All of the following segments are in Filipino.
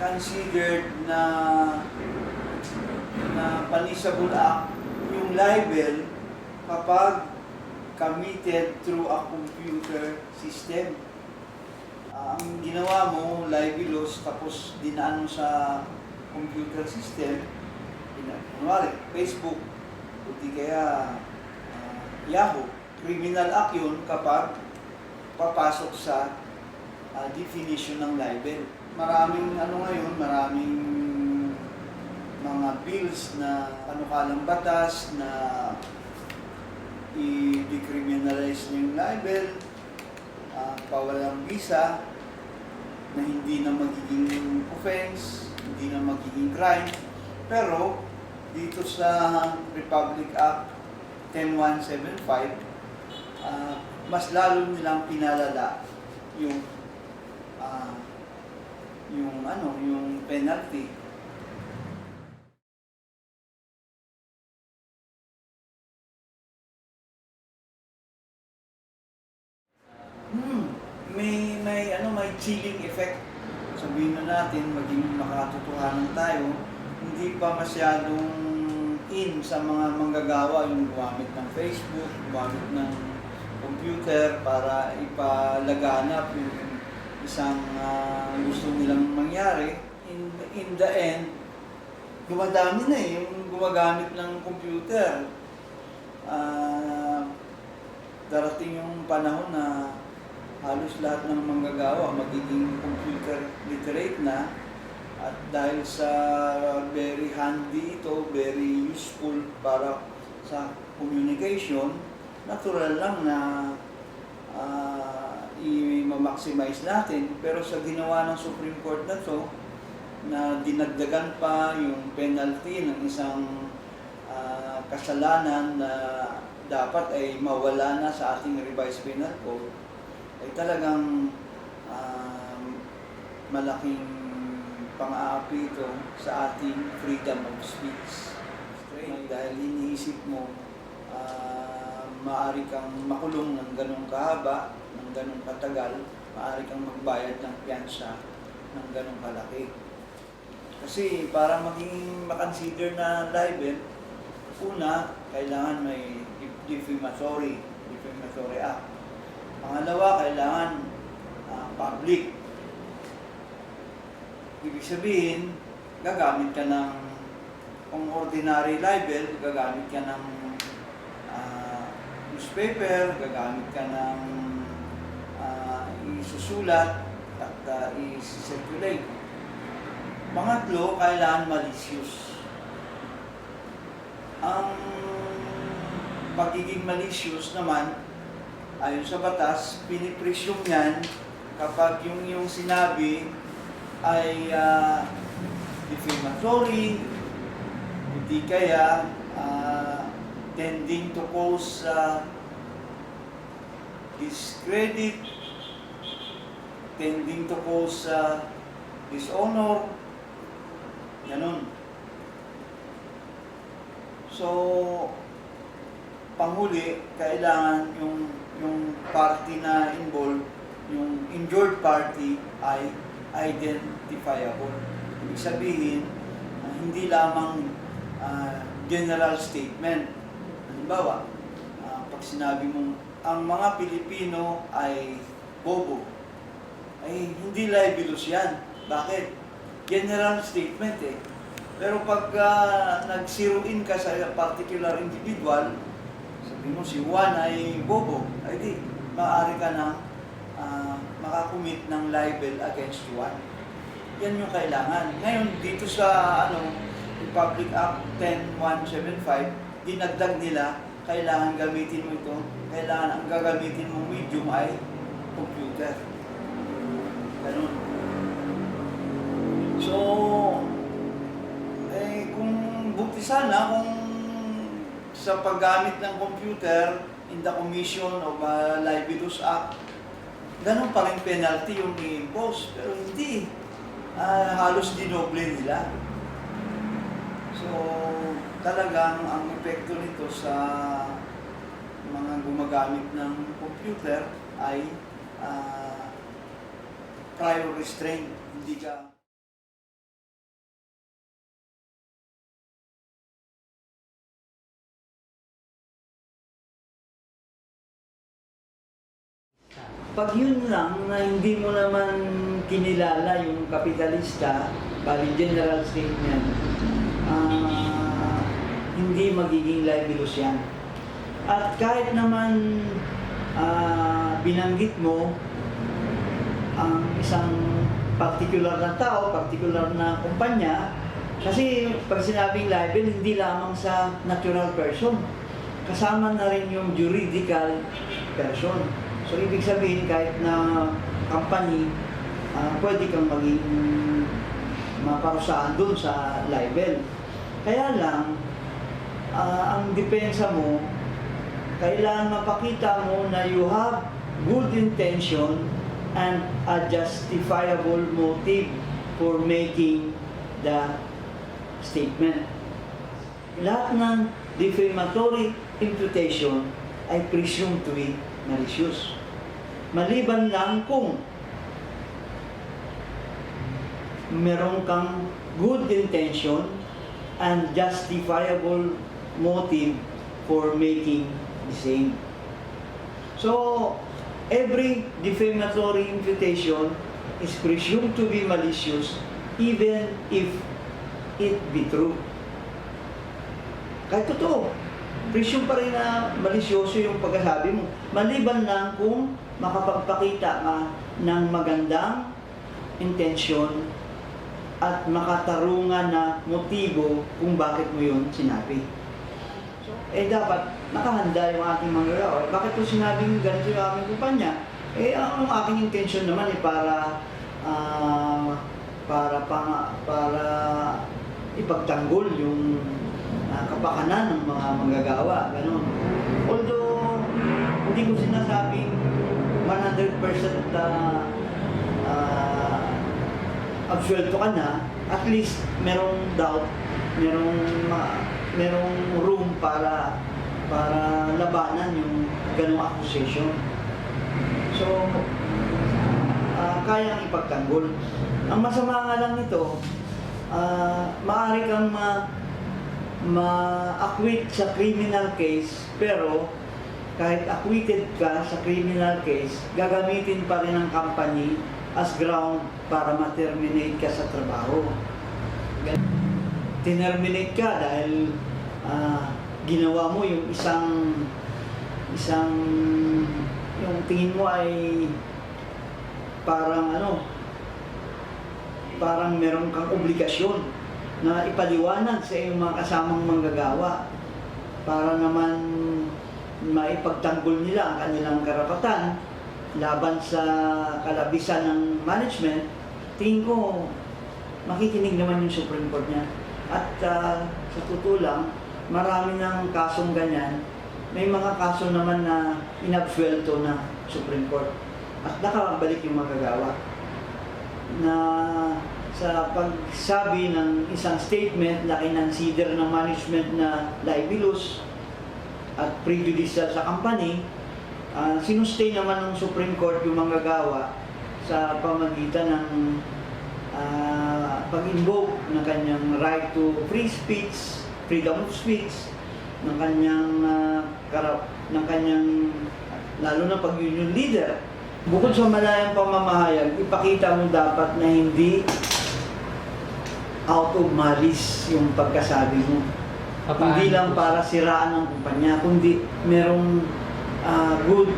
considered na na punishable act yung libel kapag committed through a computer system. Ah, ang ginawa mo, libelous, tapos dinaan mo sa computer system, kunwari, Facebook, o di kaya ah, Yahoo. Criminal act yun kapag papasok sa ah, definition ng libel. Maraming ano ngayon, maraming mga bills na panukalang batas na i-decriminalize na yung libel, uh, pawalang visa, na hindi na magiging offense, hindi na magiging crime. Pero dito sa Republic Act 10175, ah, mas lalo nilang pinalala yung yung ano, yung penalty. Hmm, may may ano may chilling effect. Sabihin na natin maging makatotohanan tayo, hindi pa masyadong in sa mga manggagawa yung gumamit ng Facebook, gumamit ng computer para ipalaganap yung isang ah, gusto nilang mangyari. In, in the end, dumadami na eh, yung gumagamit ng computer. Ah, darating yung panahon na halos lahat ng manggagawa magiging computer literate na at dahil sa very handy ito, very useful para sa communication, natural lang na ah, i-maximize natin. Pero sa ginawa ng Supreme Court na to, na dinagdagan pa yung penalty ng isang ah, kasalanan na dapat ay mawala na sa ating revised penal code, ay talagang um, malaking pang-aapi ito sa ating freedom of speech. Straight, dahil iniisip mo, ah, maaari kang makulong ng ganong kahaba, ganong katagal, maaari kang magbayad ng piyansa ng ganong kalaki. Kasi para maging makonsider na libel, una, kailangan may defamatory, defamatory act. Pangalawa, kailangan ah, public. Ibig sabihin, gagamit ka ng, kung ordinary libel, gagamit ka ng ah, newspaper, gagamit ka ng isusulat at uh, i-circulate. Pangatlo, kailangan malicious. Ang pagiging malicious naman, ayon sa batas, pinipresyum yan kapag yung yung sinabi ay ah, defamatory, hindi kaya ah, tending to cause ah, discredit, tending to cause ah, dishonor, ganun. So, panghuli, kailangan yung yung party na involved, yung injured party ay identifiable. Ibig sabihin, ah, hindi lamang ah, general statement. Halimbawa, ah, pag sinabi mong ang mga Pilipino ay bobo, ay hindi libelous yan. Bakit? General statement eh. Pero pag ah, nag-zero in ka sa particular individual, sabi mo si Juan ay bobo, ay di, maaari ka na ah, makakumit ng libel against Juan. Yan yung kailangan. Ngayon, dito sa ano, Republic Act 10175, dinagdag nila, kailangan gamitin mo ito, kailangan ang gagamitin mong medium ay computer. Ganun. So, eh, kung buti sana kung sa paggamit ng computer in the commission of a libelous act, ganun pa rin penalty yung i-impose. Pero hindi. Ah, halos dinoble nila. So, talagang ang epekto nito sa mga gumagamit ng computer ay ah, prior restraint, hindi ka... Pag yun lang na hindi mo naman kinilala yung kapitalista, bali general statement, uh, ah, hindi magiging libelous yan. At kahit naman uh, binanggit mo ang isang particular na tao, particular na kumpanya, kasi pag sinabing libel, hindi lamang sa natural person. Kasama na rin yung juridical person. So, ibig sabihin, kahit na company, ah, pwede kang maging maparusahan dun sa libel. Kaya lang, ah, ang depensa mo, kailangan mapakita mo na you have good intention and a justifiable motive for making the statement. Lahat ng defamatory imputation ay presumed to be malicious. Maliban lang kung meron kang good intention and justifiable motive for making the same. So, every defamatory imputation is presumed to be malicious even if it be true. Kahit totoo, presume pa rin na malisyoso yung pagkasabi mo. Maliban lang kung makapagpakita ka ng magandang intensyon at makatarungan na motibo kung bakit mo yun sinabi. Eh dapat nakahanda yung ating manggagawa. Eh, Bakit ko sinabing ganito yung aming kumpanya? Eh, ang aking intention naman eh para ah, para pa, para ipagtanggol yung ah, kapakanan ng mga manggagawa, ganun. Although, hindi ko sinasabing 100% na ah, absuelto ka na, at least merong doubt, merong ma- merong room para para labanan yung ganung accusation. So, ah, kayang ipagtanggol. Ang masama nga lang nito, ah, maaari kang ma ma-acquit sa criminal case, pero kahit acquitted ka sa criminal case, gagamitin pa rin ng company as ground para ma-terminate ka sa trabaho. Tinerminate ka dahil ah, ginawa mo yung isang isang yung tingin mo ay parang ano parang meron kang obligasyon na ipaliwanag sa iyong mga kasamang manggagawa para naman maipagtanggol nila ang kanilang karapatan laban sa kalabisan ng management, tingin ko makikinig naman yung Supreme Court niya. At ah, sa totoo lang, marami ng kasong ganyan. May mga kaso naman na inabsuelto na Supreme Court. At nakabalik yung magagawa na sa pagsabi ng isang statement na kinonsider ng management na libelous at prejudicial sa company, uh, sinustay naman ng Supreme Court yung manggagawa sa pamagitan ng ah, pag-invoke ng kanyang right to free speech, freedom of speech, ng kanyang ah, karap, ng kanyang lalo na pag yun yung leader. Bukod sa malayang pamamahayag, ipakita mo dapat na hindi out of malice yung pagkasabi mo. Papaano Hindi lang para siraan ng kumpanya, kundi merong ah, good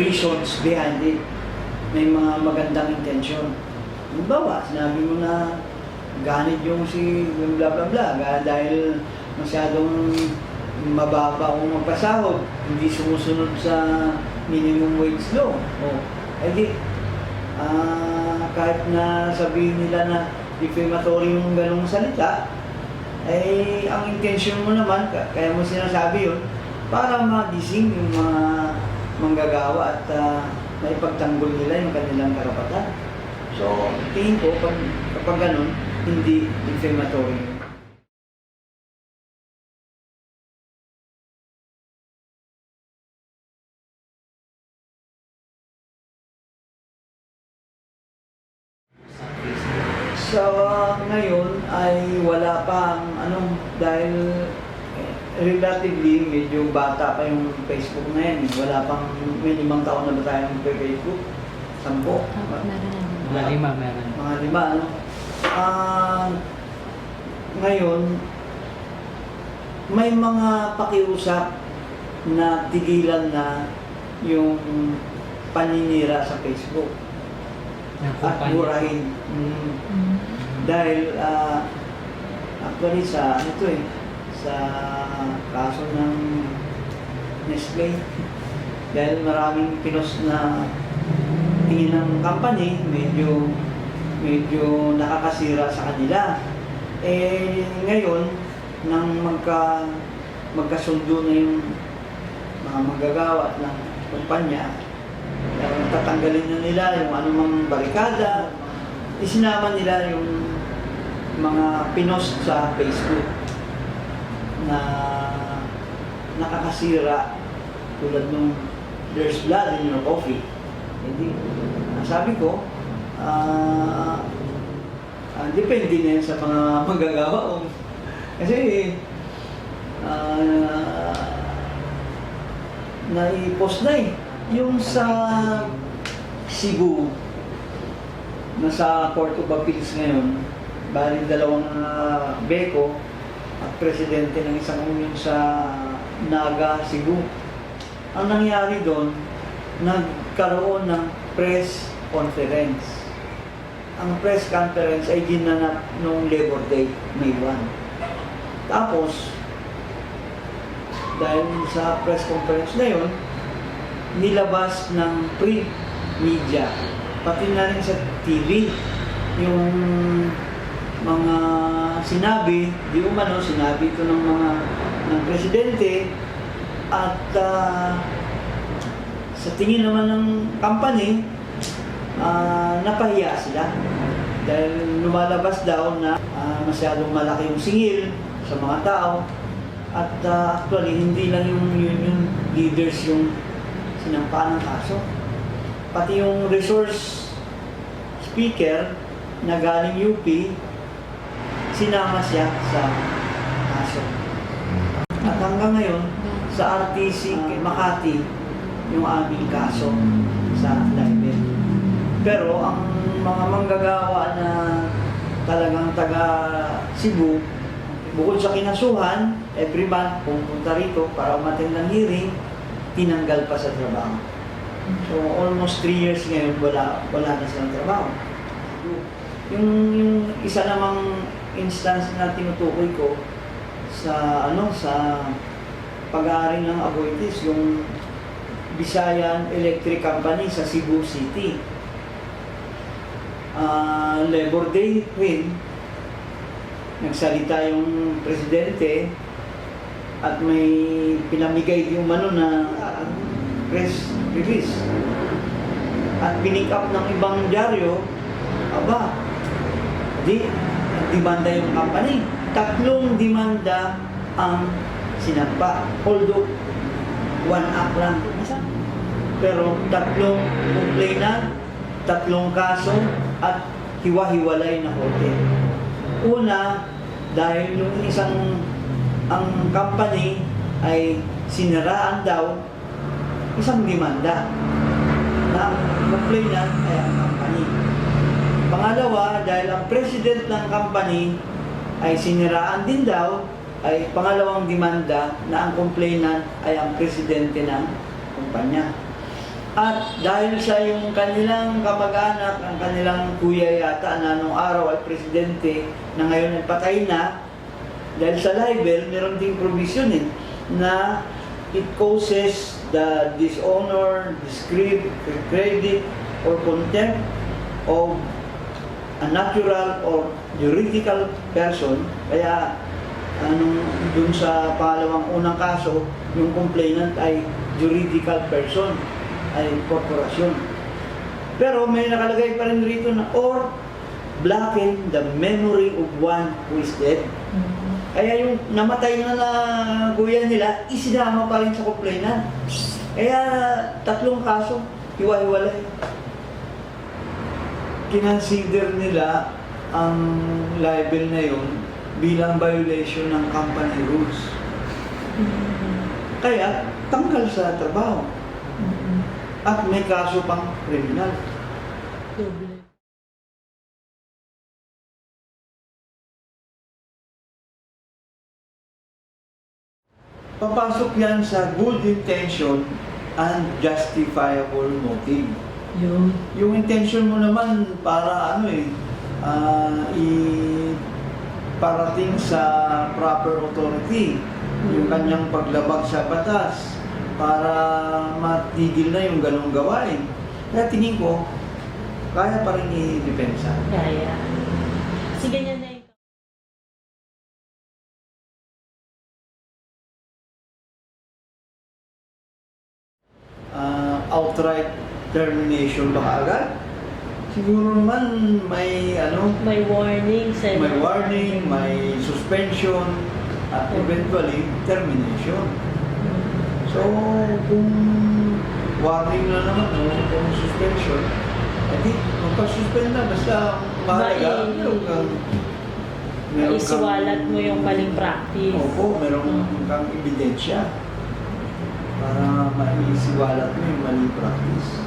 reasons behind it. May mga magandang intention. Halimbawa, sinabi mo na ganit yung si yung bla bla bla dahil masyadong mababa o magpasahod, hindi sumusunod sa minimum wage law. O, edi, ah, kahit na sabihin nila na defamatory yung ganong salita, eh, ang intention mo naman, ka- kaya mo sinasabi yun, para magising yung mga manggagawa at uh, maipagtanggol nila yung kanilang karapatan. So, tingin ko, pag, kapag ganun, hindi. Sa Facebook. Sa ngayon ay wala pa ang anong dahil eh, relatively, medyo bata pa yung Facebook na yan. eh. Wala pang, may limang taon na ba tayo Facebook? Sampo? Ano. Mga lima meron. Mga lima, ano? Ah, ngayon, may mga pakiusap na tigilan na yung paninira sa Facebook at burahin. Mm. Mm. Dahil, ah, actually sa, ano to eh, sa kaso ng Nestle, dahil maraming pinos na tingin ng company, medyo, medyo nakakasira sa kanila. Eh, ngayon, nang magka, magkasundo na yung mga manggagawa ng kumpanya, eh, tatanggalin na nila yung anumang barikada, isinama nila yung mga pinost sa Facebook na nakakasira tulad nung there's blood in your coffee. Hindi. Sabi ko, ah, ah, depende na yan sa mga manggagawa. o- Kasi, ah, nai-post na eh. Yung sa Cebu, nasa Court of Appeals ngayon, bali dalawang ah, beko at presidente ng isang union sa Naga, Cebu. Ang nangyari doon, nagkaroon ng press conference. Ang press conference ay ginanap noong Labor Day, May 1. Tapos, dahil sa press conference na yun, nilabas ng print media, pati na rin sa TV, yung mga sinabi, di umano, sinabi ito ng mga ng presidente at ah, sa tingin naman ng company, ah, napahiya sila. Dahil lumalabas daw na ah, masyadong malaki yung singil sa mga tao at ah, actually hindi lang yung union leaders yung sinampa ng kaso. Pati yung resource speaker na galing UP, sinama siya sa kaso. At hanggang ngayon, sa RTC Makati, yung aming kaso sa libel. Pero ang mga manggagawa na talagang taga Cebu, bukod sa kinasuhan, every month pumunta rito para umattend ng hearing, tinanggal pa sa trabaho. So almost 3 years ngayon wala wala na silang trabaho. Yung, yung isa namang instance na tinutukoy ko sa ano sa pag-aari ng Aboitiz, yung Visayan Electric Company sa Cebu City. Ah, Labor Day rin, nagsalita yung presidente at may pinamigay yung mano na ah, press release. At pinick up ng ibang dyaryo, aba, di, demanda yung company. Tatlong demanda ang sinampa. Although, one act lang. Pero tatlong complainant, tatlong kaso, at hiwa-hiwalay na korte. Una, dahil yung isang ang company ay siniraan daw isang demanda na ang complainant ay ang company. Pangalawa, dahil ang president ng company ay siniraan din daw, ay pangalawang demanda na ang complainant ay ang presidente ng kumpanya. At dahil sa yung kanilang kamag-anak, ang kanilang kuya yata na nung araw ay presidente na ngayon ay patay na, dahil sa libel, meron ding provision eh, na it causes the dishonor, discredit, credit, or contempt of a natural or juridical person. Kaya anong dun sa pangalawang unang kaso, yung complainant ay juridical person, ay korporasyon. Pero may nakalagay pa rin rito na or blacken the memory of one who is dead. Mm. Kaya yung namatay na na kuya nila, isinama pa rin sa complainant. Kaya tatlong kaso, hiwa-hiwalay. Kinonsider nila ang libel na yun bilang violation ng company rules. Kaya, tanggal sa trabaho. At may kaso pang kriminal. Doble. Papasok yan sa good intention and justifiable motive. Yun. Yung intention mo naman para ano eh, ah, i parating sa proper authority yung kanyang paglabag sa batas para matigil na yung ganong gawain. Kaya tingin ko, kaya pa rin i-depensa. Kaya. Kasi ganyan na yung Ah, outright termination ba agad? Siguro naman may ano, may warning sa may warning, may suspension, at eventually termination. So, kung warning na naman o kung suspension, edi magpa-suspend na basta mahalaga, Mai- meron kang Maisiwalat mo yung maling practice. Opo, meron kang ebidensya para maisiwalat mo yung maling practice.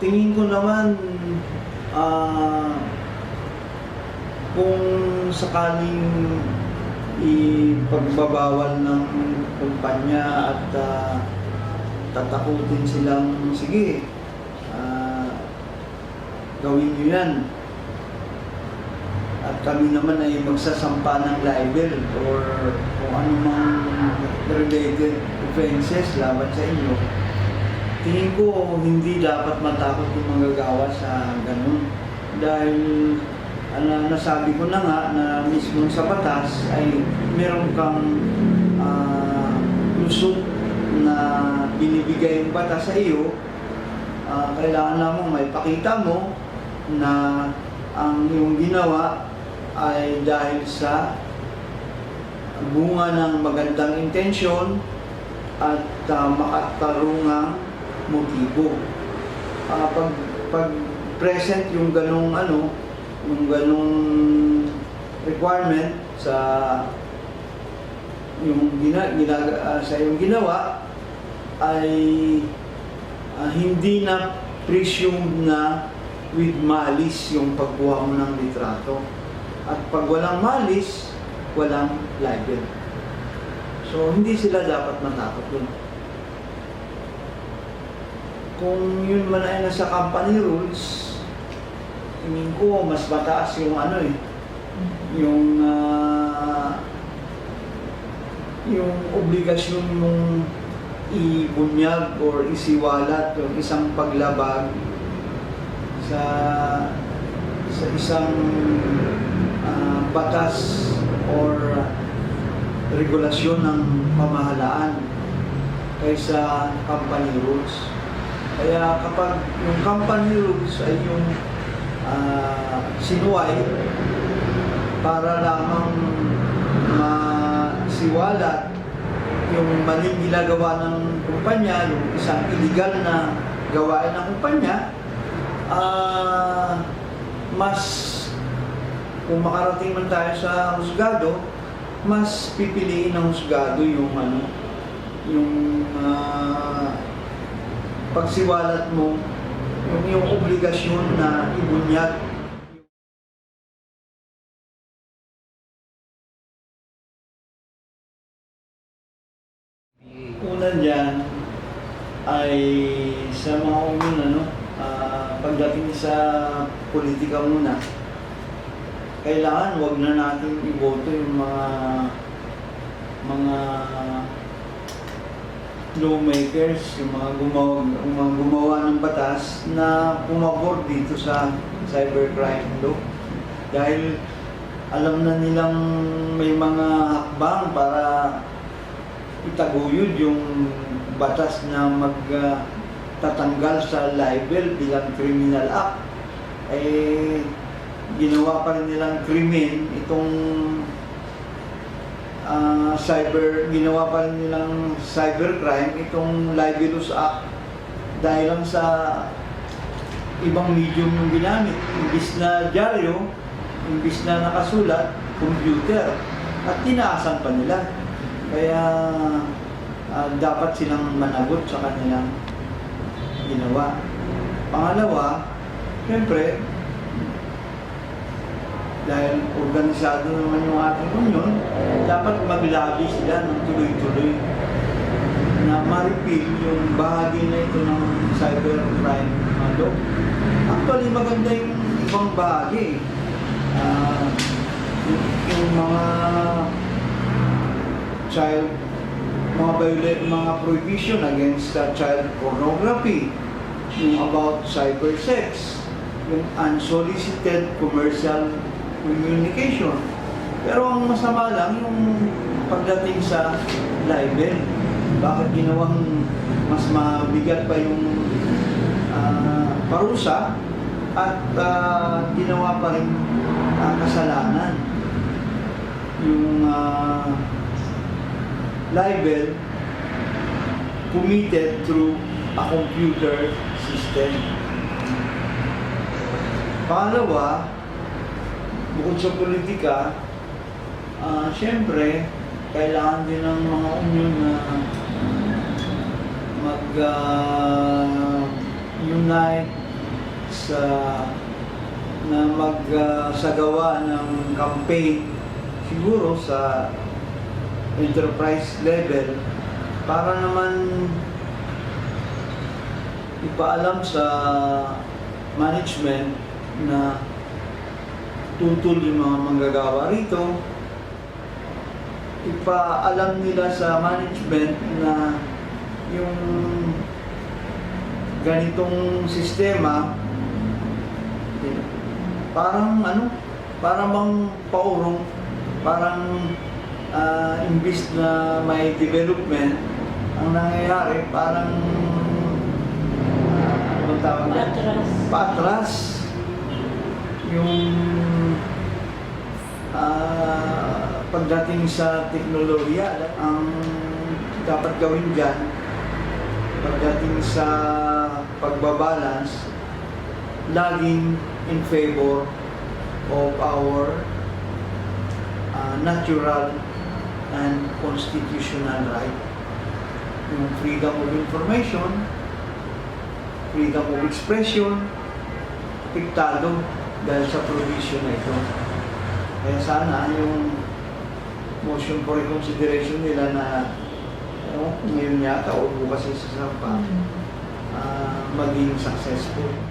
Tingin ko naman, ah, kung sakaling ipagbabawal ng kumpanya at ah, tatakutin silang, sige, ah, gawin nyo yan. At kami naman ay magsasampa ng libel or kung anumang related offenses laban sa inyo. Tingin ko hindi dapat matakot yung manggagawa sa ganun. Dahil ano, nasabi ko na nga na mismo sa batas ay meron kang ah, lusot na binibigay yung batas sa iyo. Ah, kailangan lamang may pakita mo na ang iyong ginawa ay dahil sa bunga ng magandang intensyon at uh, makatarungang motibo. Ah, pag, pag present yung ganong ano, yung ganong requirement sa yung gina, gina, ah, sa yung ginawa ay ah, hindi na presumed na with malice yung pagkuha mo ng litrato. At pag walang malice, walang libel. So, hindi sila dapat matakot dun. Kung yun man ay nasa company rules, tingin ko mas mataas yung ano eh, yung ah, yung obligasyon mong ibunyag or isiwalat yung isang paglabag sa sa isang ah, batas or regulasyon ng pamahalaan kaysa company rules. Kaya kapag yung company rules ay yung ah, sinuway para lamang masiwalat yung maling ginagawa ng kumpanya, yung isang illegal na gawain ng kumpanya, ah mas kung makarating man tayo sa husgado, mas pipiliin ng husgado yung ano, yung ah, pagsiwalat mo, yung, yung obligasyon na ibunyag. Una dyan ay sa mga umun, ano, ah, pagdating sa politika muna, kailangan wag na natin iboto yung mga lawmakers, yung mga gumawa, yung mga gumawa ng batas na pumabor dito sa cybercrime law. Dahil alam na nilang may mga hakbang para itaguyod yung batas na magtatanggal sa libel bilang criminal act eh ginawa pa rin nilang krimen itong ah, cyber ginawa pa rin nilang cybercrime itong libelous act dahil lang sa ibang medium yung ginamit. Imbis na dyaryo, imbis na nakasulat, computer. At tinaasan pa nila. Kaya ah, dapat silang managot sa kanilang ginawa. Pangalawa, siyempre, dahil organisado naman yung ating union, dapat maglabi sila ng tuloy-tuloy na ma-repeal yung bahagi na ito ng cybercrime uh, law. Actually, maganda yung ibang bahagi. Ah, yung, mga child mga violate mga prohibition against uh, child pornography, yung about cyber sex, yung unsolicited commercial communication. Pero ang masama lang yung pagdating sa libel. Bakit ginawang mas mabigat pa yung ah, parusa at ah, ginawa pa rin ang kasalanan. Yung ah, libel committed through a computer system. Pangalawa, bukod sa politika, ah siyempre, kailangan din ng mga union na mag ah, unite sa na magsagawa ng campaign siguro sa enterprise level para naman ipaalam sa management na tutol yung mga manggagawa rito ipaalam nila sa management na yung ganitong sistema parang ano parang bang paurong parang ah, imbis na may development ang nangyayari parang uh, ano tawag? Patras. patras yung pagdating sa teknolohiya ang dapat gawin dyan pagdating sa pagbabalance laging in favor of our ah, natural and constitutional right yung freedom of information freedom of expression apektado dahil sa provision na ito. Kaya sana yung motion for reconsideration nila na ano, ngayon yata o bukas sa sampa ah, maging successful.